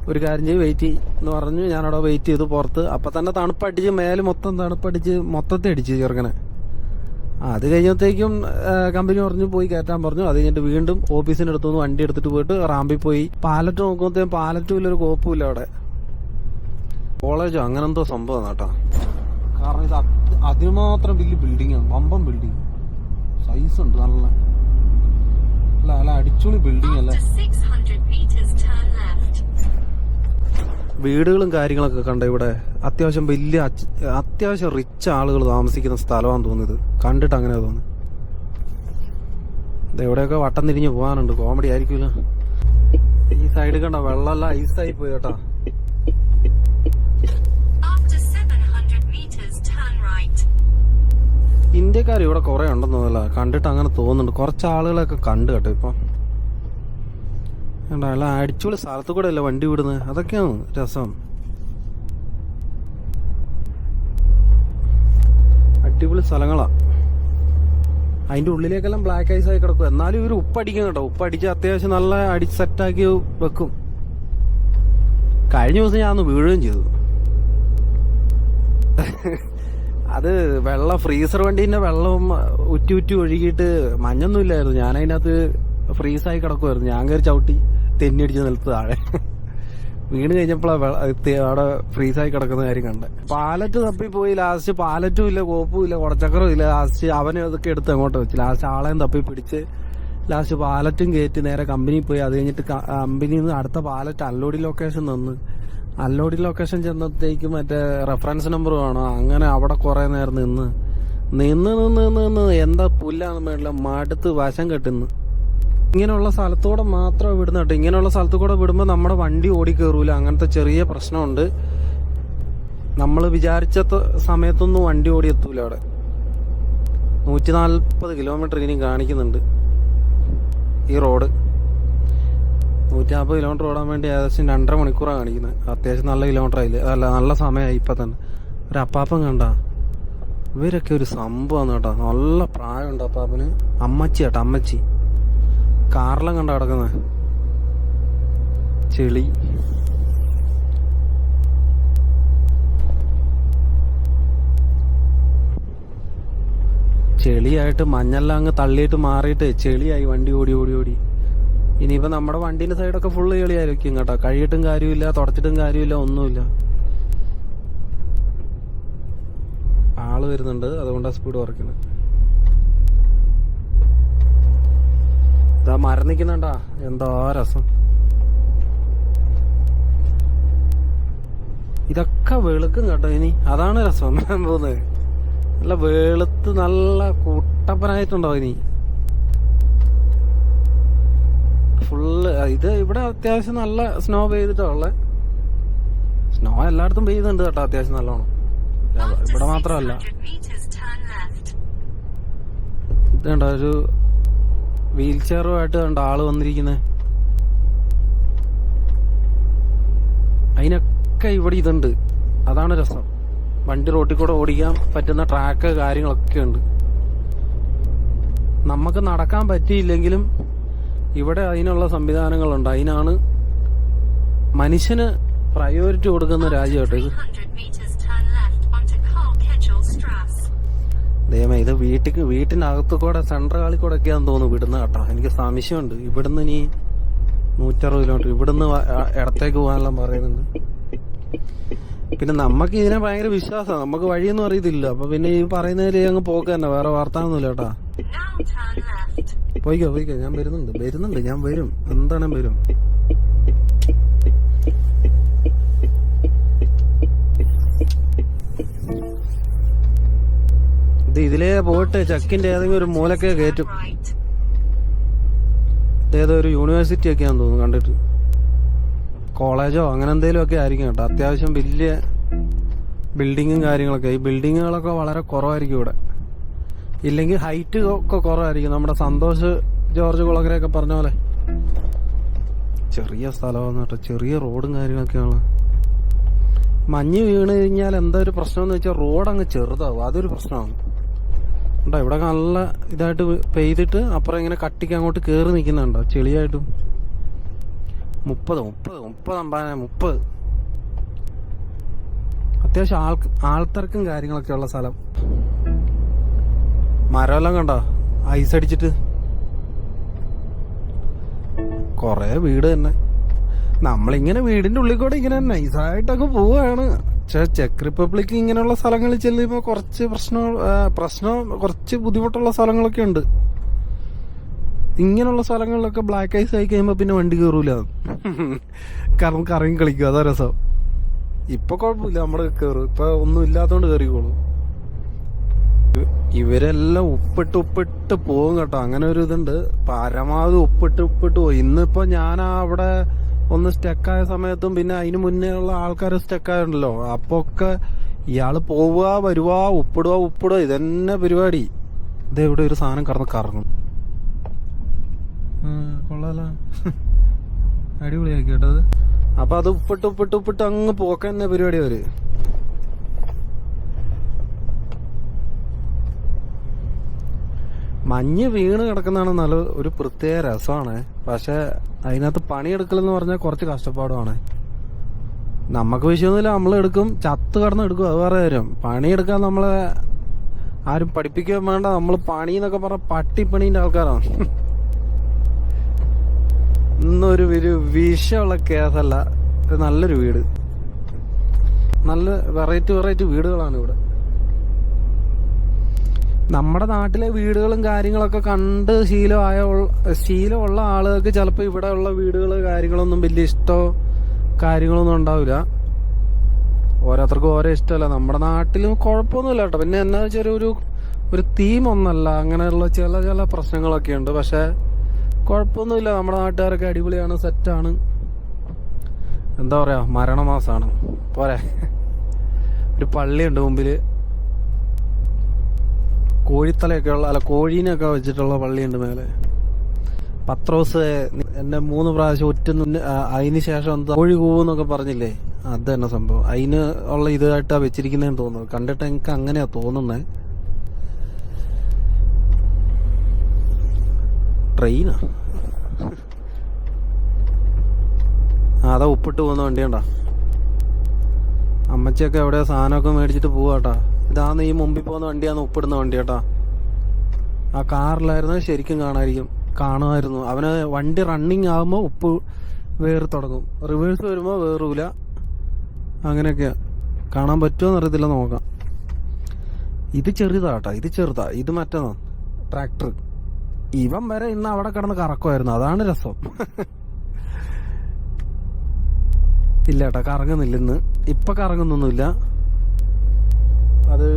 ഒരു കാര്യം ചെയ്ത് വെയിറ്റ് എന്ന് പറഞ്ഞു. ഞാനവിടെ വെയിറ്റ് ചെയ്ത് പുറത്ത്. അപ്പം തന്നെ തണുപ്പടിച്ച് മേലെ മൊത്തം തണുപ്പടിച്ച് മൊത്തത്തെ അടിച്ച് ചെറുക്കനെ. അത് കഴിഞ്ഞപ്പോഴത്തേക്കും കമ്പനി പറഞ്ഞു പോയി കയറ്റാൻ പറഞ്ഞു. അത് കഴിഞ്ഞിട്ട് വീണ്ടും ഓഫീസിന്റെ അടുത്തുനിന്ന് വണ്ടി എടുത്തിട്ട് പോയിട്ട് റാമ്പിൽ പോയി. പാലറ്റ് നോക്കുമ്പോഴത്തേക്കും പാലറ്റും ഇല്ലൊരു കോപ്പുമില്ല അവിടെ. കോളേജോ അങ്ങനെ എന്തോ സംഭവം കേട്ടോ കാരണം ഇത് അതിമാത്രം വലിയ ബിൽഡിംഗ് ആണ്. വമ്പം ബിൽഡിംഗ് സൈസ് ഉണ്ട് നല്ല. അല്ല? അല്ല അടിച്ചുളി ബിൽഡിംഗ് അല്ലേ വീടുകളും കാര്യങ്ങളൊക്കെ കണ്ട ഇവിടെ അത്യാവശ്യം വലിയ അത്യാവശ്യം റിച്ച് ആളുകൾ താമസിക്കുന്ന സ്ഥലമാണെന്ന് തോന്നിയത് കണ്ടിട്ട് അങ്ങനെ തോന്നി എവിടെയൊക്കെ വട്ടം തിരിഞ്ഞ് പോകാനുണ്ട്. കോമഡി ആയിരിക്കില്ല ഈ സൈഡ് കണ്ട വെള്ളമെല്ലാം ഐസായി പോയി കേട്ടാ. After 700 meters, turn right. ഇന്ത്യക്കാർ ഇവിടെ കുറെ ഉണ്ടെന്ന് തോന്നില്ല കണ്ടിട്ട് അങ്ങനെ തോന്നുന്നുണ്ട്. കുറച്ച് ആളുകളൊക്കെ കണ്ടു കേട്ടോ ഇപ്പൊ. കണ്ടോ അടിച്ചുള്ള സ്ഥലത്ത് കൂടെ അല്ല വണ്ടി വിടുന്നത് അതൊക്കെയാണ് രസം. അടിപൊളി സ്ഥലങ്ങളാ. അതിന്റെ ഉള്ളിലേക്കെല്ലാം ബ്ലാക്ക് ഐസ് ആയി കിടക്കും. എന്നാലും ഇവർ ഉപ്പടിക്കും കേട്ടോ. ഉപ്പ് അടിച്ച് അത്യാവശ്യം നല്ല അടി സെറ്റാക്കി വെക്കും. കഴിഞ്ഞ ദിവസം ഞാൻ വീഴുകയും ചെയ്തു. അത് വെള്ളം ഫ്രീസർ വണ്ടീന്റെ വെള്ളം ഉറ്റി ഉറ്റി ഒഴുകിയിട്ട് മഞ്ഞൊന്നും ഇല്ലായിരുന്നു. ഞാൻ അതിനകത്ത് ഫ്രീസായി കിടക്കുമായിരുന്നു ഞാൻ കയറി ചവിട്ടി. തെന്നിയടിച്ച് നിലത്ത് താഴെ. വീണ് കഴിഞ്ഞപ്പോഴാണ് അവിടെ ഫ്രീസായി കിടക്കുന്ന കാര്യം കണ്ടത് പാലറ്റ് തപ്പിപ്പോയി ലാസ്റ്റ് പാലറ്റും ഇല്ല കോപ്പും ഇല്ല കുടച്ചക്കറും ഇല്ല. ലാസ്റ്റ് അവനെ അതൊക്കെ എടുത്ത് അങ്ങോട്ട് വെച്ച്. ലാസ്റ്റ് ആളെയും തപ്പി പിടിച്ച് ലാസ്റ്റ് പാലറ്റും കയറ്റി നേരെ കമ്പനിയിൽ പോയി. അത് കഴിഞ്ഞിട്ട് കമ്പനിയിൽ നിന്ന് അടുത്ത പാലറ്റ് അൺലോഡിംഗ് ലൊക്കേഷൻ നിന്ന് അൺലോഡിംഗ് ലൊക്കേഷൻ ചെന്നത്തേക്ക് മറ്റേ റെഫറൻസ് നമ്പർ വേണം? അങ്ങനെ അവിടെ കുറെ നേരം നിന്ന്. നിന്ന് നിന്ന് നിന്ന് നിന്ന്. എന്താ പുല്ലാണ് മേളില്ല മടുത്ത് വശം കെട്ടുന്നു ഇങ്ങനെയുള്ള സ്ഥലത്തൂടെ മാത്രം വിടുന്ന കേട്ടോ. ഇങ്ങനെയുള്ള സ്ഥലത്തു കൂടെ വിടുമ്പോൾ നമ്മുടെ വണ്ടി ഓടി കയറൂല അങ്ങനത്തെ ചെറിയ പ്രശ്നമുണ്ട്. നമ്മൾ വിചാരിച്ച സമയത്തൊന്നും വണ്ടി ഓടി എത്തൂല അവിടെ. നൂറ്റി നാൽപ്പത് കിലോമീറ്റർ ഇനി കാണിക്കുന്നുണ്ട് ഈ റോഡ്. നൂറ്റി നാൽപ്പത് കിലോമീറ്റർ ഓടാൻ വേണ്ടി ഏകദേശം രണ്ടര മണിക്കൂറാണ് കാണിക്കുന്നത് അത്യാവശ്യം നല്ല കിലോമീറ്റർ ആയില്ലേ? അല്ല നല്ല സമയമായി ഇപ്പം തന്നെ. ഒരു അപ്പാപ്പൻ കണ്ട. ഇവരൊക്കെ ഒരു സംഭവമാണ് കേട്ടോ. നല്ല പ്രായമുണ്ട് അപ്പാപ്പന്. അമ്മച്ചി കേട്ടോ അമ്മച്ചി. കാറിലും കണ്ട കിടക്കുന്നത് ചെളി. ചെളിയായിട്ട് മഞ്ഞെല്ലാം അങ്ങ് തള്ളിയിട്ട് മാറിയിട്ട് ചെളിയായി വണ്ടി ഓടി ഓടി ഓടി. ഇനിയിപ്പോ നമ്മുടെ വണ്ടീന്റെ സൈഡൊക്കെ ഫുള്ള് ചെളിയായിരിക്കും കേട്ടോ. കഴിയിട്ടും കാര്യമില്ല തുടച്ചിട്ടും കാര്യമില്ല ഒന്നുമില്ല. ആൾ വരുന്നുണ്ട് അതുകൊണ്ടാണ് സ്പീഡ് കുറയ്ക്കുന്നത് ഇതാ മരം നിൽക്കുന്നുണ്ടാ എന്താ രസം. ഇതൊക്കെ വെളുക്കും കേട്ടോ ഇനി. അതാണ് രസം തോന്നുന്നത്. നല്ല വെളുത്ത് നല്ല കൂട്ടപ്പനായിട്ടുണ്ടോ ഇനി. ഫുള്ള് ഇത് ഇവിടെ അത്യാവശ്യം നല്ല സ്നോ പെയ്തിട്ടാ ഉള്ളത് സ്നോ എല്ലായിടത്തും പെയ്യുന്നുണ്ട് കേട്ടോ അത്യാവശ്യം നല്ലോണം. ഇവിടെ മാത്രമല്ല. 600 meters, turn left. ഇത് കണ്ടോ ഒരു വീൽ ചെയറുമായിട്ട് കണ്ട ആൾ വന്നിരിക്കുന്നത് അതിനൊക്കെ ഇവിടെ ഇതുണ്ട്. അതാണ് രസം. വണ്ടി റോട്ടിൽ കൂടെ ഓടിക്കാൻ പറ്റുന്ന ട്രാക്ക് കാര്യങ്ങളൊക്കെ ഉണ്ട്. നമുക്ക് നടക്കാൻ പറ്റിയില്ലെങ്കിലും ഇവിടെ അതിനുള്ള സംവിധാനങ്ങളുണ്ട്. അതിനാണ് മനുഷ്യന് പ്രയോറിറ്റി കൊടുക്കുന്ന രാജ്യം കേട്ടോ ഇത് ദൈവമേ ഇത് വീട്ടിൽ വീട്ടിനകത്ത് കൂടെ സെൻട്രൽ കാളിൽ കൂടെ ഒക്കെയാന്ന് തോന്നുന്നു ഇവിടുന്ന് കേട്ടോ. എനിക്ക് സംശയമുണ്ട്. ഇവിടുന്ന് ഇനി നൂറ്ററുപത് കിലോമീറ്റർ ഇവിടുന്ന് ഇടത്തേക്ക് പോകാനെല്ലാം പറയുന്നുണ്ട്. പിന്നെ നമുക്ക് ഇതിനെ ഭയങ്കര വിശ്വാസമാണ് നമുക്ക് വഴിയൊന്നും അറിയത്തില്ല. അപ്പൊ പിന്നെ ഈ പറയുന്നതിൽ അങ്ങ് പോക്ക് തന്നെ. വേറെ വാർത്താനൊന്നുമില്ല കേട്ടാ. പോയിക്കോ പോയിക്കോ. ഞാൻ വരുന്നുണ്ട്. വരുന്നുണ്ട്. ഞാൻ വരും. എന്താണ് വരും? ഇതിലേ പോയിട്ട് ചക്കിന്റെ ഏതെങ്കിലും ഒരു മൂലക്കെ കയറ്റും. ഏതോ ഒരു യൂണിവേഴ്സിറ്റി ഒക്കെയാന്ന് തോന്നുന്നു കണ്ടിട്ട്. കോളേജോ അങ്ങനെ എന്തെങ്കിലും ഒക്കെ ആയിരിക്കും കേട്ടോ. അത്യാവശ്യം വലിയ ബിൽഡിങ്ങും കാര്യങ്ങളൊക്കെ. ഈ ബിൽഡിങ്ങുകളൊക്കെ വളരെ കുറവായിരിക്കും ഇവിടെ. ഇല്ലെങ്കിൽ ഹൈറ്റ് ഒക്കെ കുറവായിരിക്കും. നമ്മുടെ സന്തോഷ് ജോർജ് കുളകരയൊക്കെ പറഞ്ഞ പോലെ. ചെറിയ സ്ഥലമാണ് കേട്ടോ. ചെറിയ റോഡും കാര്യങ്ങളൊക്കെയാണ് മഞ്ഞ് വീണ് കഴിഞ്ഞാൽ എന്താ ഒരു പ്രശ്നം എന്ന് വെച്ചാൽ റോഡ് അങ്ങ് ചെറുതാവും. അതൊരു പ്രശ്നമാണ്. ഉണ്ടോ ഇവിടെ നല്ല ഇതായിട്ട് പെയ്തിട്ട് അപ്പുറം ഇങ്ങനെ കട്ടിക്ക് അങ്ങോട്ട് കയറി നിൽക്കുന്നുണ്ടോ. ചെളിയായിട്ടും. മുപ്പത് മുപ്പത് മുപ്പത് അമ്പാന മുപ്പത്. അത്യാവശ്യം ആൾ ആൾത്തിരക്കും കാര്യങ്ങളൊക്കെ ഉള്ള സ്ഥലം. മരമെല്ലാം കണ്ടോ? ഐസ് അടിച്ചിട്ട്. കൊറേ വീട് തന്നെ. നമ്മളിങ്ങനെ വീടിന്റെ ഉള്ളിൽ കൂടെ ഇങ്ങനെ നൈസായിട്ടൊക്കെ പോവുകയാണ് പക്ഷെ ചെക്ക് റിപ്പബ്ലിക് ഇങ്ങനെയുള്ള സ്ഥലങ്ങളിൽ ചെല്ലുമ്പോൾ കുറച്ച് പ്രശ്നം പ്രശ്നം കുറച്ച് ബുദ്ധിമുട്ടുള്ള സ്ഥലങ്ങളൊക്കെ ഉണ്ട്. ഇങ്ങനെയുള്ള സ്ഥലങ്ങളിലൊക്കെ ബ്ലാക്ക് ഐസ് ആയി കഴിയുമ്പോൾ പിന്നെ വണ്ടി കയറൂല കാരണം കറങ്ങി കളിക്കും. അതാ രസം. ഇപ്പൊ കുഴപ്പമില്ല. നമ്മുടെ കയറും ഇപ്പൊ ഒന്നും ഇല്ലാത്തോണ്ട് കയറിക്കോളൂ ഇവരെല്ലാം ഉപ്പിട്ട് ഉപ്പിട്ട് പോകും കേട്ടോ. അങ്ങനെ ഒരു ഇതുണ്ട്. പരമാവധി ഉപ്പിട്ട് ഉപ്പിട്ട് പോകും ഇന്നിപ്പോ ഞാൻ അവിടെ ഒന്ന് സ്റ്റക്കായ സമയത്തും പിന്നെ അതിന് മുന്നേ ഉള്ള ആൾക്കാർ സ്റ്റക്കായുണ്ടല്ലോ. അപ്പൊ ഒക്കെ ഇയാൾ പോവുക വരുക ഉപ്പിടുക ഉപ്പിടുക ഇതന്നെ പരിപാടി. ഇത് ഇവിടെ ഒരു സാധനം കടന്ന് കറങ്ങും. കൊള്ളാലോ. അടിപൊളിയാക്കി കേട്ടത് അപ്പൊ അത് ഉപ്പിട്ട് ഉപ്പിട്ട് ഉപ്പിട്ട് അങ്ങ് പോക്കന്നെ പരിപാടി അവർ. മഞ്ഞ് വീണ് കിടക്കുന്നതാണ് നല്ല ഒരു പ്രത്യേക രസമാണ്. പക്ഷെ അതിനകത്ത് പണിയെടുക്കലെന്ന് പറഞ്ഞാൽ കുറച്ച് കഷ്ടപ്പാടുമാണ്. നമുക്ക് വിഷയമൊന്നുമില്ല നമ്മൾ എടുക്കും. ചത്ത് കടന്ന് എടുക്കും അത് വേറെ കാര്യം. പണിയെടുക്കാൻ നമ്മളെ ആരും പഠിപ്പിക്കാൻ വേണ്ട. നമ്മൾ പണി എന്നൊക്കെ പറഞ്ഞ പട്ടിപ്പണീന്റെ ആൾക്കാരാണ്. ഇന്നൊരു ഒരു വിഷമുള്ള കേസല്ല. നല്ലൊരു വീട്. നല്ല വെറൈറ്റി വെറൈറ്റി വീടുകളാണ് ഇവിടെ. നമ്മുടെ നാട്ടിലെ വീടുകളും കാര്യങ്ങളൊക്കെ കണ്ട് ശീലമായ ശീലമുള്ള ആളുകൾക്ക് ചിലപ്പോൾ ഇവിടെ ഉള്ള വീടുകൾ കാര്യങ്ങളൊന്നും വലിയ ഇഷ്ടമോ കാര്യങ്ങളൊന്നും ഉണ്ടാവില്ല. ഓരോരുത്തർക്കും ഓരോ ഇഷ്ടമല്ല. നമ്മുടെ നാട്ടിലും കുഴപ്പമൊന്നുമില്ല കേട്ടോ. പിന്നെ എന്നാ വെച്ചാൽ ഒരു ഒരു തീം ഒന്നല്ല. അങ്ങനെയുള്ള ചില ചില പ്രശ്നങ്ങളൊക്കെ ഉണ്ട്. പക്ഷെ കുഴപ്പമൊന്നുമില്ല. നമ്മുടെ നാട്ടുകാരൊക്കെ അടിപൊളിയാണ് സെറ്റാണ്. എന്താ പറയാ? മരണമാസാണ്. പോരെ. ഒരു പള്ളിയുണ്ട് മുമ്പിൽ. കോഴിത്തലയൊക്കെ ഉള്ള അല്ല കോഴീനെയൊക്കെ വെച്ചിട്ടുള്ള പള്ളിയുണ്ട് മേലെ. പത്രോസ് എന്നെ മൂന്ന് പ്രാവശ്യം ഒറ്റ അതിന് ശേഷം കോഴി കൂവെന്നൊക്കെ പറഞ്ഞില്ലേ? അത് തന്നെ സംഭവം. അതിന് ഉള്ള ഇതായിട്ടാ വെച്ചിരിക്കുന്നതെന്ന് തോന്നുന്നത് കണ്ടിട്ട് എനിക്ക് അങ്ങനെയാ തോന്നുന്നേ. ട്രെയിനാ? അതാ ഉപ്പിട്ട് പോകുന്ന വണ്ടി കണ്ടാ അമ്മച്ചിയൊക്കെ എവിടെയോ സാധനമൊക്കെ മേടിച്ചിട്ട് പോവാട്ടാ. ഇതാന്ന് ഈ മുമ്പിൽ പോകുന്ന വണ്ടിയാന്ന് ഉപ്പിടുന്ന വണ്ടി കേട്ടാ. ആ കാറിലായിരുന്നു ശരിക്കും കാണാതിരിക്കും. കാണുമായിരുന്നു. അവന് വണ്ടി റണ്ണിങ് ആകുമ്പോൾ ഉപ്പ് വേറി തുടങ്ങും. റിവേഴ്സ് വരുമ്പോൾ വേറൂല. അങ്ങനെയൊക്കെയാ. കാണാൻ പറ്റുമോ എന്നറിയത്തില്ല നോക്കാം. ഇത് ചെറുതാട്ടാ ഇത് ചെറുതാ. ഇത് മറ്റേതാ. ട്രാക്ടർ ഇവൻ വരെ ഇന്ന് അവിടെ കിടന്ന് കറക്കുമായിരുന്നു. അതാണ് രസം. (laughs) ഇല്ല കേട്ടോ കറങ്ങുന്നില്ല ഇന്ന്. ഇപ്പൊ കറങ്ങുന്നൊന്നുമില്ല. അത്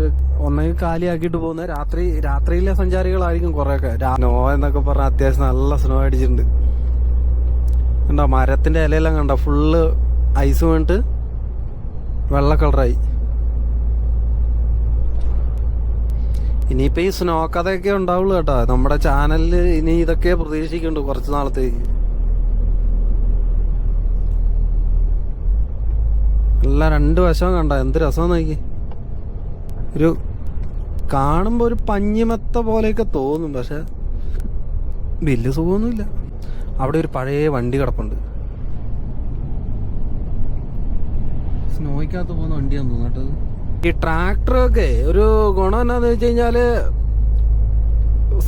ഒന്നെങ്കിൽ കാലിയാക്കിയിട്ട് പോകുന്ന. രാത്രി രാത്രിയിലെ സഞ്ചാരികളായിരിക്കും കുറെയൊക്കെ. നോ എന്നൊക്കെ പറഞ്ഞ അത്യാവശ്യം നല്ല സ്നോ അടിച്ചിട്ടുണ്ട്. കണ്ടോ മരത്തിന്റെ ഇലയെല്ലാം കണ്ടോ? ഫുള്ള് ഐസ് വീണിട്ട് വെള്ള കളറായി. ഇനിയിപ്പോ ഈ സ്നോ കഥയൊക്കെ ഉണ്ടാവുള്ളൂ കേട്ടോ. നമ്മുടെ ചാനലിൽ ഇനി ഇതൊക്കെ പ്രതീക്ഷിക്കുന്നുണ്ട് കുറച്ച് നാളത്തേക്ക്. എല്ലാം രണ്ട് വശവും കണ്ട? എന്ത് രസം നോക്കി ഒരു കാണുമ്പോൾ ഒരു പഞ്ഞിമത്ത പോലെയൊക്കെ തോന്നും പക്ഷെ വലിയ സുഖമൊന്നുമില്ല. അവിടെ ഒരു പഴയ വണ്ടി കിടപ്പുണ്ട്. സ്നോയ്ക്കകത്ത് പോകുന്ന വണ്ടിയാന്ന് തോന്നട്ടത് ഈ ട്രാക്ടറൊക്കെ ഒരു ഗുണം എന്നാന്ന് വെച്ച് കഴിഞ്ഞാൽ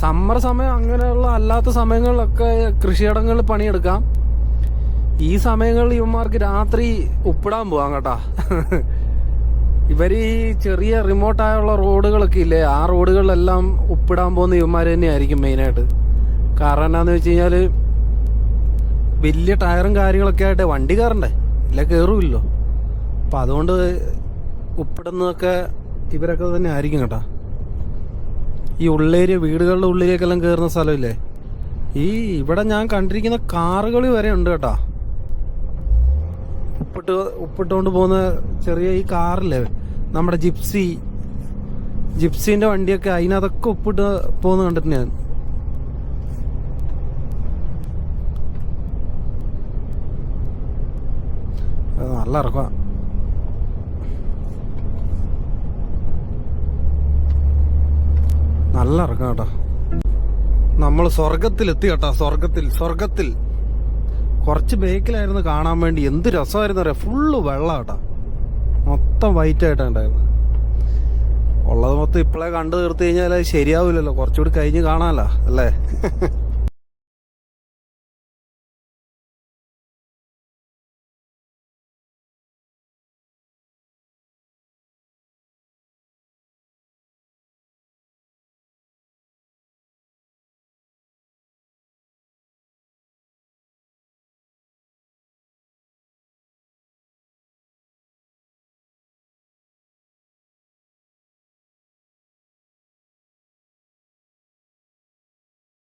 സമ്മർ സമയം അങ്ങനെയുള്ള അല്ലാത്ത സമയങ്ങളിലൊക്കെ കൃഷിയിടങ്ങളിൽ പണിയെടുക്കാം. ഈ സമയങ്ങളിൽ ഇവന്മാർക്ക് രാത്രി ഉപ്പിടാൻ പോവാം കേട്ടാ. ഇവർ ഈ ചെറിയ റിമോട്ടായുള്ള റോഡുകളൊക്കെ ഇല്ലേ? ആ റോഡുകളിലെല്ലാം ഉപ്പിടാൻ പോകുന്ന ഇവന്മാർ തന്നെയായിരിക്കും മെയിനായിട്ട് കാരണം എന്നാന്ന് വെച്ച് കഴിഞ്ഞാൽ വലിയ ടയറും കാര്യങ്ങളൊക്കെ ആയിട്ട് വണ്ടി കയറണ്ടേ? ഇല്ല കയറുമില്ലോ അപ്പം അതുകൊണ്ട് ഉപ്പിടുന്നതൊക്കെ ഇവരൊക്കെ തന്നെ ആയിരിക്കും കേട്ടോ. ഈ ഉള്ളേരിയ വീടുകളുടെ ഉള്ളിലേക്കെല്ലാം കയറുന്ന സ്ഥലമില്ലേ? ഈ ഇവിടെ ഞാൻ കണ്ടിരിക്കുന്ന കാറുകൾ വരെ ഉണ്ട് കേട്ടോ. ഉപ്പിട്ട് ഉപ്പിട്ടുകൊണ്ട് പോകുന്ന ചെറിയ ഈ കാറില്ലേ? നമ്മുടെ ജിപ്സി. ജിപ്സിന്റെ വണ്ടിയൊക്കെ അതിനകത്തൊക്കെ ഉപ്പിട്ട് പോകുന്ന കണ്ടിട്ടുണ്ട് ഞാൻ. നല്ല ഇറക്ക നല്ല ഇറക്കാം കേട്ടോ. നമ്മൾ സ്വർഗത്തിലെത്തി കേട്ടോ സ്വർഗത്തിൽ സ്വർഗത്തിൽ കുറച്ച് ബേക്കിലായിരുന്നു കാണാൻ വേണ്ടി എന്ത് രസമായിരുന്നു അറിയാം? ഫുള്ള് വെള്ളം കേട്ടോ മൊത്തം വൈറ്റ് ആയിട്ടുണ്ടായിരുന്നു ഉള്ളത് മൊത്തം ഇപ്പോഴേ കണ്ടു തീർത്ത് കഴിഞ്ഞാൽ അത് ശരിയാവില്ലല്ലോ. കുറച്ചുകൂടി കഴിഞ്ഞ് കാണാമല്ലോ അല്ലേ? (laughs)